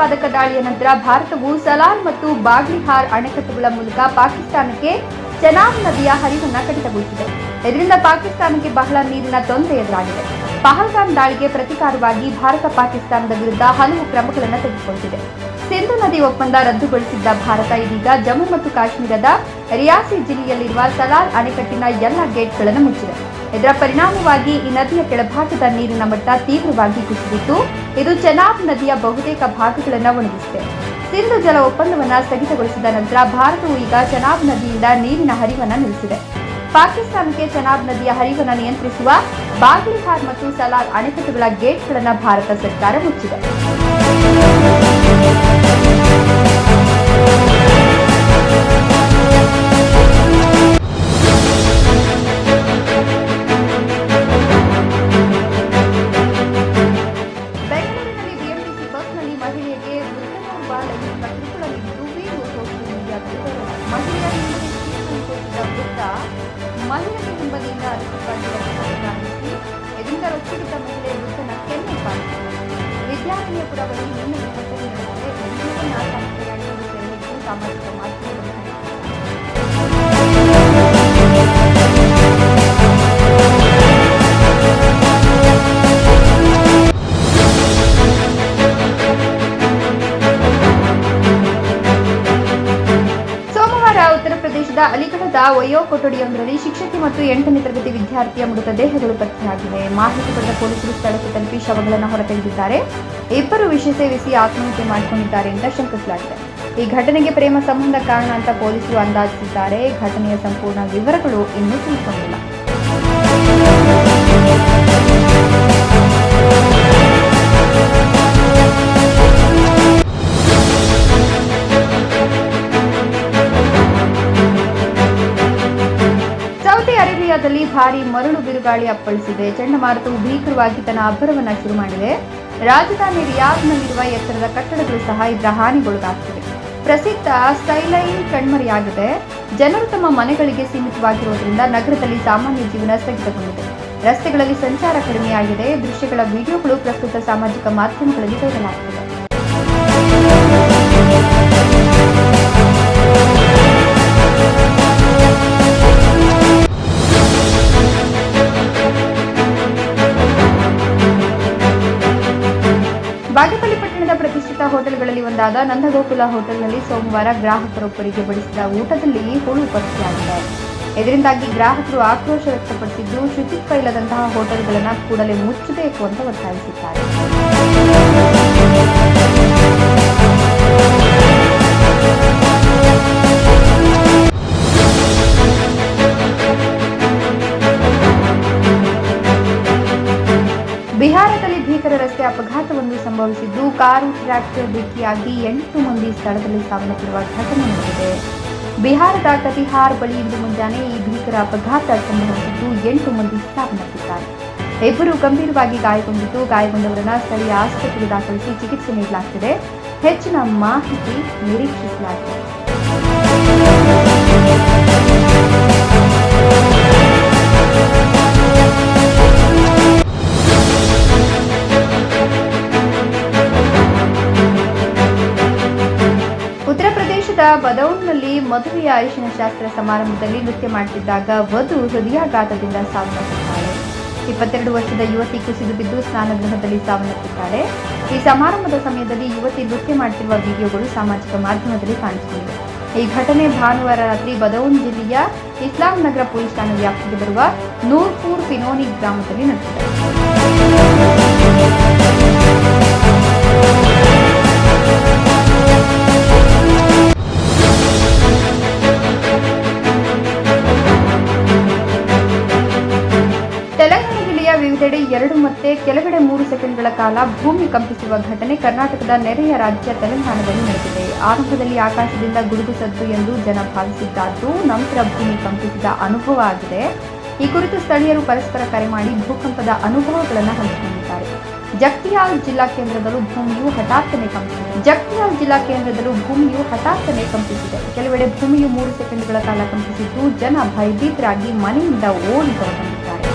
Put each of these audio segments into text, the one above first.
ಭಯೋತ್ಪಾದಕ ದಾಳಿಯ ನಂತರ ಭಾರತವು ಸಲಾರ್ ಮತ್ತು ಬಾಗ್ಲಿಹಾರ್ ಅಣೆಕಟ್ಟುಗಳ ಮೂಲಕ ಪಾಕಿಸ್ತಾನಕ್ಕೆ ಚೆನಾಬ್ ನದಿಯ ಹರಿವನ್ನು ಕಡಿತಗೊಳಿಸಿದೆ. ಇದರಿಂದ ಪಾಕಿಸ್ತಾನಕ್ಕೆ ಬಹಳ ನೀರಿನ ತೊಂದರೆ ಎದುರಾಗಿದೆ. ಪಹಲ್ಗಾಮ್ ದಾಳಿಗೆ ಪ್ರತಿಕಾರವಾಗಿ ಭಾರತ ಪಾಕಿಸ್ತಾನದ ವಿರುದ್ಧ ಹಲವು ಕ್ರಮಗಳನ್ನು ತೆಗೆದುಕೊಂಡಿದೆ. ಸಿಂಧು ನದಿ ಒಪ್ಪಂದ ರದ್ದುಗೊಳಿಸಿದ್ದ ಭಾರತ ಇದೀಗ ಜಮ್ಮು ಮತ್ತು ಕಾಶ್ಮೀರದ ರಿಯಾಸಿ ಜಿಲ್ಲೆಯಲ್ಲಿರುವ ಸಲಾರ್ ಅಣೆಕಟ್ಟಿನ ಎಲ್ಲ ಗೇಟ್ಗಳನ್ನು ಮುಚ್ಚಿದೆ. ಇದರ ಪರಿಣಾಮವಾಗಿ ಈ ನದಿಯ ಕೆಳಭಾಗದ ನೀರಿನ ಮಟ್ಟ ತೀವ್ರವಾಗಿ ಕುಸಿದಿತ್ತು ಇದು ಚೆನಾಬ್ ನದಿಯ ಬಹುತೇಕ ಭಾಗಗಳನ್ನು ಒಣಗಿಸಿದೆ. ಸಿಂಧು ಜಲ ಒಪ್ಪಂದವನ್ನು ಸ್ಥಗಿತಗೊಳಿಸಿದ ನಂತರ ಭಾರತವು ಈಗ ಚೆನಾಬ್ ನದಿಯಿಂದ ನೀರಿನ ಹರಿವನ್ನು ನಿಲ್ಲಿಸಿದೆ. ಪಾಕಿಸ್ತಾನಕ್ಕೆ ಚೆನಾಬ್ ನದಿಯ ಹರಿವನ್ನು ನಿಯಂತ್ರಿಸುವ ಬಾಗ್ಲಿಹಾರ್ ಮತ್ತು ಸಲಾರ್ ಅಣೆಕಟ್ಟುಗಳ ಗೇಟ್ಗಳನ್ನು ಭಾರತ ಸರ್ಕಾರ ಮುಚ್ಚಿದೆ. ಅಲಿಗಢದ ವಯೋ ಕೊಠಡಿಯೊಂದರಲ್ಲಿ ಶಿಕ್ಷಕಿ ಮತ್ತು ಎಂಟನೇ ತರಗತಿ ವಿದ್ಯಾರ್ಥಿಯ ಮೃತದೇಹಗಳು ಪತ್ತೆಯಾಗಿವೆ. ಮಾಹಿತಿ ಪಡೆದ ಪೊಲೀಸರು ಸ್ಥಳಕ್ಕೆ ತಲುಪಿ ಶವಗಳನ್ನು ಹೊರತೆಗೆದಿದ್ದಾರೆ. ಇಬ್ಬರು ವಿಷ ಸೇವಿಸಿ ಆತ್ಮಹತ್ಯೆ ಮಾಡಿಕೊಂಡಿದ್ದಾರೆ ಎಂದು ಶಂಕಿಸಲಾಗಿದೆ. ಈ ಘಟನೆಗೆ ಪ್ರೇಮ ಸಂಬಂಧ ಕಾರಣ ಅಂತ ಪೊಲೀಸರು ಅಂದಾಜಿಸಿದ್ದಾರೆ. ಘಟನೆಯ ಸಂಪೂರ್ಣ ವಿವರಗಳು ಇನ್ನೂ ತಿಳಿದುಕೊಂಡಿಲ್ಲ. ಅರೇಬಿಯಾದಲ್ಲಿ ಭಾರಿ ಮರಳು ಬಿರುಗಾಳಿ ಅಪ್ಪಳಿಸಿದೆ. ಚಂಡಮಾರುತವು ಭೀಕರವಾಗಿ ತನ್ನ ಅಬ್ಬರವನ್ನ ಶುರು ಮಾಡಿದೆ. ರಾಜಧಾನಿ ರಿಯಾದ್ನಲ್ಲಿರುವ ಎತ್ತರದ ಕಟ್ಟಡಗಳು ಸಹ ಇದರ ಹಾನಿಗೊಳಗಾಗ್ತಿವೆ. ಪ್ರಸಿದ್ಧ ಸ್ಕೈಲೈನ್ ಕಣ್ಮರೆಯಾಗಿದೆ. ಜನರು ತಮ್ಮ ಮನೆಗಳಿಗೆ ಸೀಮಿತವಾಗಿರುವುದರಿಂದ ನಗರದಲ್ಲಿ ಸಾಮಾನ್ಯ ಜೀವನ ಸ್ಥಗಿತಗೊಂಡಿದೆ. ರಸ್ತೆಗಳಲ್ಲಿ ಸಂಚಾರ ಕಡಿಮೆಯಾಗಿದೆ. ದೃಶ್ಯಗಳ ವಿಡಿಯೋಗಳು ಪ್ರಸ್ತುತ ಸಾಮಾಜಿಕ ಮಾಧ್ಯಮಗಳಲ್ಲಿ ಆಗ್ತಿವೆ. ಪಟ್ಟಣದ ಪ್ರತಿಷ್ಠಿತ ಹೋಟೆಲ್ಗಳಲ್ಲಿ ಒಂದಾದ ನಂದಗೋಕುಲ ಹೋಟೆಲ್ನಲ್ಲಿ ಸೋಮವಾರ ಗ್ರಾಹಕರೊಬ್ಬರಿಗೆ ಬಡಿಸಿದ ಊಟದಲ್ಲಿ ಹುಳು ಪತ್ತೆಯಾಗಿದೆ. ಇದರಿಂದಾಗಿ ಗ್ರಾಹಕರು ಆಕ್ರೋಶ ವ್ಯಕ್ತಪಡಿಸಿದ್ದು, ಶುಚಿತ್ವ ಇಲ್ಲದಂತಹ ಹೋಟೆಲ್ಗಳನ್ನು ಕೂಡಲೇ ಮುಚ್ಚಬೇಕು ಅಂತ ಒತ್ತಾಯಿಸಿದ್ದಾರೆ. ರಸ್ತೆ ಅಪಘಾತವೊಂದು ಸಂಭವಿಸಿದ್ದು, ಕಾರು ಟ್ರ್ಯಾಕ್ಟರ್ ಡಿಕ್ಕಿಯಾಗಿ ಎಂಟು ಮಂದಿ ಸ್ಥಳದಲ್ಲಿ ಸಾವನ್ನಪ್ಪಿರುವ ಘಟನೆ ನಡೆದಿದೆ. ಬಿಹಾರದ ಕತಿಹಾರ್ ಬಳಿ ಇಂದು ಮುಂಜಾನೆ ಈ ಭೀಕರ ಅಪಘಾತ ಸಂಭವಿಸಿದ್ದು, ಎಂಟು ಮಂದಿ ಸಾವನ್ನಪ್ಪಿದ್ದಾರೆ. ಇಬ್ಬರು ಗಂಭೀರವಾಗಿ ಗಾಯಗೊಂಡಿದ್ದು, ಗಾಯಗೊಂಡವರನ್ನ ಸ್ಥಳೀಯ ಆಸ್ಪತ್ರೆಗೆ ದಾಖಲಿಸಿ ಚಿಕಿತ್ಸೆ ನೀಡಲಾಗುತ್ತಿದೆ ಹೆಚ್ಚಿನ ಮಾಹಿತಿ ನಿರೀಕ್ಷಿಸಲಾಗಿದೆ. ಮದುವೆಯ ಅರಿಶಿನ ಶಾಸ್ತ್ರ ಸಮಾರಂಭದಲ್ಲಿ ನೃತ್ಯ ಮಾಡುತ್ತಿದ್ದಾಗ ವಧು ಹೃದಯಾಘಾತದಿಂದ ಸಾವನ್ನಪ್ಪಿದ್ದಾಳೆ ಇಪ್ಪತ್ತೆರಡು ವರ್ಷದ ಯುವತಿ ಕುಸಿದು ಬಿದ್ದು ಸ್ನಾನಗೃಹದಲ್ಲಿ ಸಾವನ್ನಪ್ಪಿದ್ದಾಳೆ ಈ ಸಮಾರಂಭದ ಸಮಯದಲ್ಲಿ ಯುವತಿ ನೃತ್ಯ ಮಾಡುತ್ತಿರುವ ವಿಡಿಯೋಗಳು ಸಾಮಾಜಿಕ ಮಾಧ್ಯಮದಲ್ಲಿ ಕಾಣಿಸಿಕೊಂಡಿವೆ ಈ ಘಟನೆ ಭಾನುವಾರ ರಾತ್ರಿ ಬದೌನ್ ಜಿಲ್ಲೆಯ ಇಸ್ಲಾಂ ನಗರ ಪೊಲೀಸ್ ಠಾಣೆ ವ್ಯಾಪ್ತಿಗೆ ಬರುವ ನೂರ್ಪುರ್ ಪಿನೋನಿ ಗ್ರಾಮದಲ್ಲಿ ನಡೆದಿದೆ. ವಿವಿಧೆಡೆ ಎರಡು ಮತ್ತೆ ಕೆಲವೆಡೆ ಮೂರು ಸೆಕೆಂಡ್ಗಳ ಕಾಲ ಭೂಮಿ ಕಂಪಿಸುವ ಘಟನೆ ಕರ್ನಾಟಕದ ನೆರೆಯ ರಾಜ್ಯ ತೆಲಂಗಾಣದಲ್ಲಿ ನಡೆದಿದೆ. ಆರಂಭದಲ್ಲಿ ಆಕಾಶದಿಂದ ಗುಡುಗು ಸದ್ದು ಎಂದು ಜನ ಭಾವಿಸಿದ್ದಾದ್ದು. ನಂತರ ಭೂಮಿ ಕಂಪಿಸಿದ ಅನುಭವ ಆಗಿದೆ. ಈ ಕುರಿತು ಸ್ಥಳೀಯರು ಪರಸ್ಪರ ಕರೆ ಮಾಡಿ ಭೂಕಂಪದ ಅನುಭವಗಳನ್ನು ಹಂಚಿಕೊಂಡಿದ್ದಾರೆ. ಜಗ್ತಿಯಾಲ್ ಜಿಲ್ಲಾ ಕೇಂದ್ರದಲ್ಲೂ ಭೂಮಿಯು ಹಠಾತ್ತನೆ ಕಂಪಿಸಿದೆ. ಜಗ್ತಿಯಾಲ್ ಜಿಲ್ಲಾ ಕೇಂದ್ರದಲ್ಲೂ ಭೂಮಿಯು ಹಠಾತ್ತನೆ ಕಂಪಿಸಿದೆ. ಕೆಲವೆಡೆ ಭೂಮಿಯು ಮೂರು ಸೆಕೆಂಡ್ಗಳ ಕಾಲ ಕಂಪಿಸಿದ್ದು ಜನ ಭಯಭೀತರಾಗಿ ಮನೆಯಿಂದ ಓಡಿ ಹೊರಬಂದಿದ್ದಾರೆ.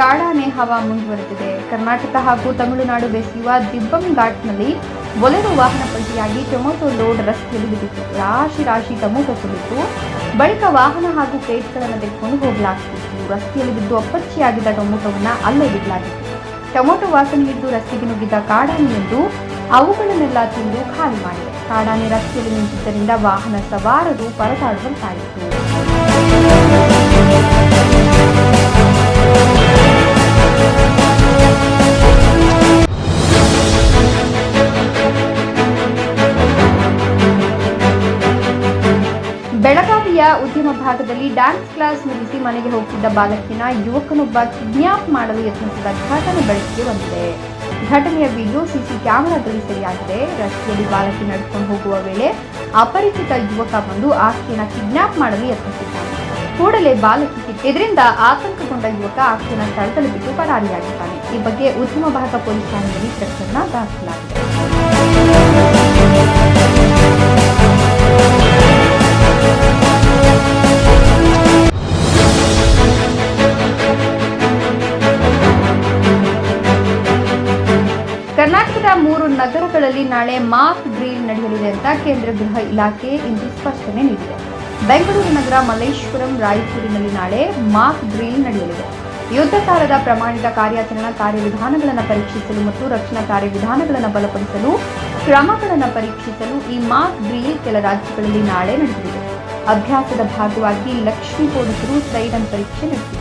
ಕಾಡಾನೆ ಹವಾ ಮುಂದುವರೆದಿದೆ. ಕರ್ನಾಟಕ ಹಾಗೂ ತಮಿಳುನಾಡು ಬೆಸೆಯುವ ದಿಬ್ಬಂ ಘಾಟ್ನಲ್ಲಿ ಬೊಲೆರೋ ವಾಹನ ಪಲ್ಟಿಯಾಗಿ ಟೊಮೊಟೊ ಲೋಡ್ ರಸ್ತೆಯಲ್ಲಿ ಬಿದ್ದಿತ್ತು. ರಾಶಿ ರಾಶಿ ಟೊಮೊಟೊ ತುಂಬಿತ್ತು ಬಳಿಕ ವಾಹನ ಹಾಗೂ ಪ್ಲೇಟ್ಗಳನ್ನು ತೆಗೆದುಕೊಂಡು ಹೋಗಲಾಗ್ತಿತ್ತು. ರಸ್ತೆಯಲ್ಲಿ ಬಿದ್ದು ಅಪ್ಪಚ್ಚಿಯಾಗಿದ್ದ ಟೊಮೊಟೊವನ್ನು ಅಲ್ಲೇ ಬಿಡಲಾಗಿತ್ತು. ಟೊಮೊಟೊ ವಾಸನೆ ರಸ್ತೆಗೆ ನುಗ್ಗಿದ್ದ ಕಾಡಾನೆಯೊಂದು ಅವುಗಳನ್ನೆಲ್ಲ ತಿಂದು ಖಾಲಿ ಮಾಡಿದೆ. ಕಾಡಾನೆ ರಸ್ತೆಯಲ್ಲಿ ನಿಂತಿದ್ದರಿಂದ ವಾಹನ ಸವಾರರು ಪರದಾಡುವಂತಾಯಿತು. ಬೆಳಗಾವಿಯ ಉದ್ಯಮ ಭಾಗದಲ್ಲಿ ಡ್ಯಾನ್ಸ್ ಕ್ಲಾಸ್ ಮುಗಿಸಿ ಮನೆಗೆ ಹೋಗ್ತಿದ್ದ ಬಾಲಕಿನ ಯುವಕನೊಬ್ಬ ಕಿಡ್ನ್ಯಾಪ್ ಮಾಡಲು ಯತ್ನಿಸಿದ ಘಟನೆ ಬೆಳಕಿಗೆ ಬಂದಿದೆ. ಘಟನೆಯ ವಿಡಿಯೋ ಸಿಸಿ ಕ್ಯಾಮೆರಾದಲ್ಲಿ ಸೆರೆಯಾಗಿದೆ. ರಸ್ತೆಯಲ್ಲಿ ಬಾಲಕಿ ನಡೆದುಕೊಂಡು ಹೋಗುವ ವೇಳೆ ಅಪರಿಚಿತ ಯುವಕ ಬಂದು ಆಕೆಯನ್ನು ಕಿಡ್ನ್ಯಾಪ್ ಮಾಡಲು ಯತ್ನಿಸಿದ್ದಾನೆ. ಕೂಡಲೇ ಬಾಲಕಿ ಇದರಿಂದ ಆತಂಕಗೊಂಡ ಯುವಕ ಆಕೆಯನ್ನು ಸ್ಥಳದಲ್ಲಿ ಬಿಟ್ಟು ಪರಾರಿಯಾಗಿದ್ದಾನೆ. ಈ ಬಗ್ಗೆ ಉದ್ಯಮ ಭಾಗ ಪೊಲೀಸ್ ಠಾಣೆಯಲ್ಲಿ ಪ್ರಕರಣ ದಾಖಲಾಗಿದೆ. ಮಾಕ್ ಡ್ರಿಲ್ ನಡೆಯಲಿದೆ ಅಂತ ಕೇಂದ್ರ ಗೃಹ ಇಲಾಖೆ ಇಂದು ಸ್ಪಷ್ಟನೆ ನೀಡಿದೆ. ಬೆಂಗಳೂರು ನಗರ ಮಲ್ಲೇಶ್ವರಂ, ರಾಯಚೂರಿನಲ್ಲಿ ನಾಳೆ ಮಾಕ್ ಡ್ರಿಲ್ ನಡೆಯಲಿದೆ. ಯುದ್ಧ ಕಾಲದ ಪ್ರಮಾಣಿತ ಕಾರ್ಯಾಚರಣಾ ಕಾರ್ಯವಿಧಾನಗಳನ್ನು ಪರೀಕ್ಷಿಸಲು ಮತ್ತು ರಕ್ಷಣಾ ಕಾರ್ಯವಿಧಾನಗಳನ್ನು ಬಲಪಡಿಸಲು ಕ್ರಮಗಳನ್ನು ಪರೀಕ್ಷಿಸಲು ಈ ಮಾಕ್ ಡ್ರಿಲ್ ಕೆಲ ರಾಜ್ಯಗಳಲ್ಲಿ ನಾಳೆ ನಡೆಯಲಿದೆ. ಅಭ್ಯಾಸದ ಭಾಗವಾಗಿ ಲಕ್ಷ್ಮೀ ಪೊಲೀಸರು ಸೈರನ್ ಪರೀಕ್ಷೆ ನಡೆಸಿದ್ದಾರೆ.